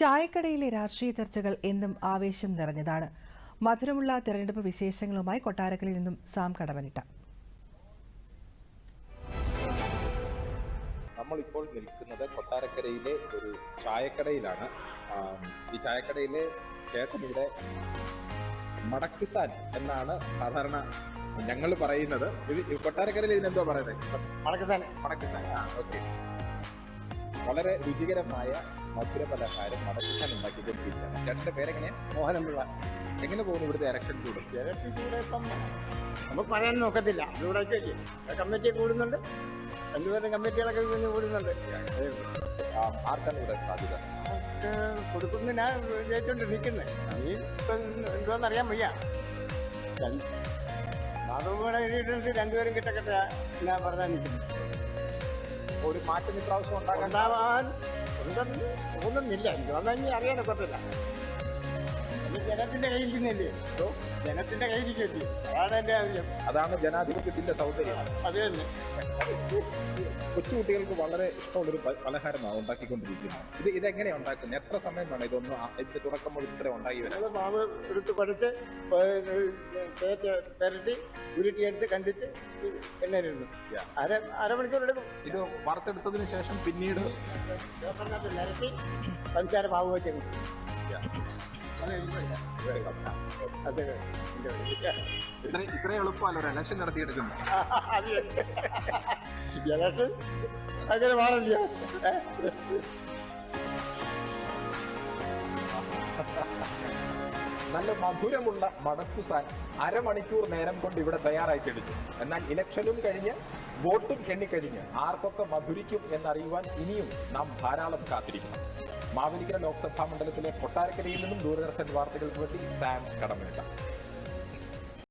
ചായക്കടയിലെ രാഷ്ട്രീയ ചർച്ചകൾ എന്നും ആവേശം നിറഞ്ഞതാണ്. മധുരമുള്ള തെരഞ്ഞെടുപ്പ് വിശേഷങ്ങളുമായി കൊട്ടാരക്കരയിൽ നിന്നും സാം കടവനിട്ട. നമ്മളിപ്പോൾ നിൽക്കുന്നത് കൊട്ടാരക്കരയിലെ ഒരു ചായക്കടയിലാണ്. ഈ ചായക്കടയിലെ ചേട്ടൻ ഇവിടെ മടക്കിസാൻ എന്നാണ് സാധാരണ ഞങ്ങൾ പറയുന്നത്. കൊട്ടാരക്കരയിൽ ഇതിനെന്തോ പറയുന്നത്? മടക്കിസാൻ. മടക്കിസാൻ. ഓക്കെ. വളരെ രുചികരമായ മധുര പലഹാരം ഉണ്ടാക്കി ഉണ്ടാക്കിക്കൊണ്ടിരിക്കുകയാണ് ചേട്ടന്റെ പേരെങ്ങനെ മോഹനപിള്ള എങ്ങനെ പോകുന്നു ഇവിടുത്തെ ഇലക്ഷൻ കൂടും? ഇലക്ഷൻ കൂടെ ഇപ്പം നമുക്ക് പറയാൻ നോക്കത്തില്ല. ഇവിടെ വെച്ച് കമ്മിറ്റി കൂടുന്നുണ്ട്. രണ്ടുപേരും കമ്മിറ്റികളൊക്കെ കുഞ്ഞ് കൂടുന്നുണ്ട്. ആർക്കാണ് ഇവിടെ സാധ്യത? കൊടുക്കുന്നു ഞാൻ ജയിച്ചോണ്ട് നിൽക്കുന്നത് നീ ഇപ്പം എന്തുവാന്ന് അറിയാൻ വയ്യ മാധവൂടെ എഴുതിയിട്ടുണ്ട് രണ്ടുപേരും കിട്ടക്കട്ടെ ഞാൻ പറഞ്ഞാൽ നിൽക്കുന്നു ഒരു മാറ്റം ഇപ്രാവശ്യം ഉണ്ടാകാൻ ഉണ്ടെന്ന് തോന്നുന്നില്ല എനിക്ക് ഇനി അറിയാനൊക്കത്തില്ല. ജനത്തിന്റെ കയ്യിരിക്കുന്നില്ലേ ജനത്തിന്റെ കയ്യിരിക്കില്ലേ അതാണ് എന്റെ ആവശ്യം. അതാണ് ജനാധിപത്യത്തിന്റെ സൗന്ദര്യം. അത് തന്നെ. കൊച്ചുകുട്ടികൾക്ക് വളരെ ഇഷ്ടമുള്ളൊരു പലഹാരമാണ് ഉണ്ടാക്കിക്കൊണ്ടിരിക്കുന്നത്. ഇത് ഇതെങ്ങനെയാണ് ഉണ്ടാക്കുന്നത്? എത്ര സമയം വേണം ഇതൊന്ന് ഇതിന്റെ തുടക്കം മുതൽ ഇത്ര ഉണ്ടാക്കി വരാം മാവ് എടുത്ത് പഠിച്ച് തേച്ച് പെരട്ടി ഉരുട്ടിയെടുത്ത് കണ്ടിച്ച് എണ്ണയിലിരുന്നു. അര അരമണിക്കൂർ എടുക്കും. ഇത് വറുത്തെടുത്തതിന് ശേഷം പിന്നീട് പഞ്ചാര മാവ് വെച്ചു അത് ഇത്ര ഇത്ര എളുപ്പമല്ല ഒരു ഇലക്ഷൻ നടത്തിയെടുക്കുന്നത് ജലക്ഷൻ അങ്ങനെ പാടില്ല നല്ല മധുരമുള്ള മടക്കുസാൻ അരമണിക്കൂർ നേരം കൊണ്ട് ഇവിടെ തയ്യാറായി കഴിഞ്ഞു എന്നാൽ ഇലക്ഷനും കഴിഞ്ഞ് വോട്ടും എണ്ണിക്കഴിഞ്ഞ് ആർക്കൊക്കെ മധുരിക്കും എന്നറിയുവാൻ ഇനിയും നാം ധാരാളം കാത്തിരിക്കണം. മാവേലിക്കര ലോക്സഭാ മണ്ഡലത്തിലെ കൊട്ടാരക്കരയിൽ നിന്നും ദൂരദർശൻ വാർത്തകൾക്ക് വേണ്ടി സാം കടമനിട്ട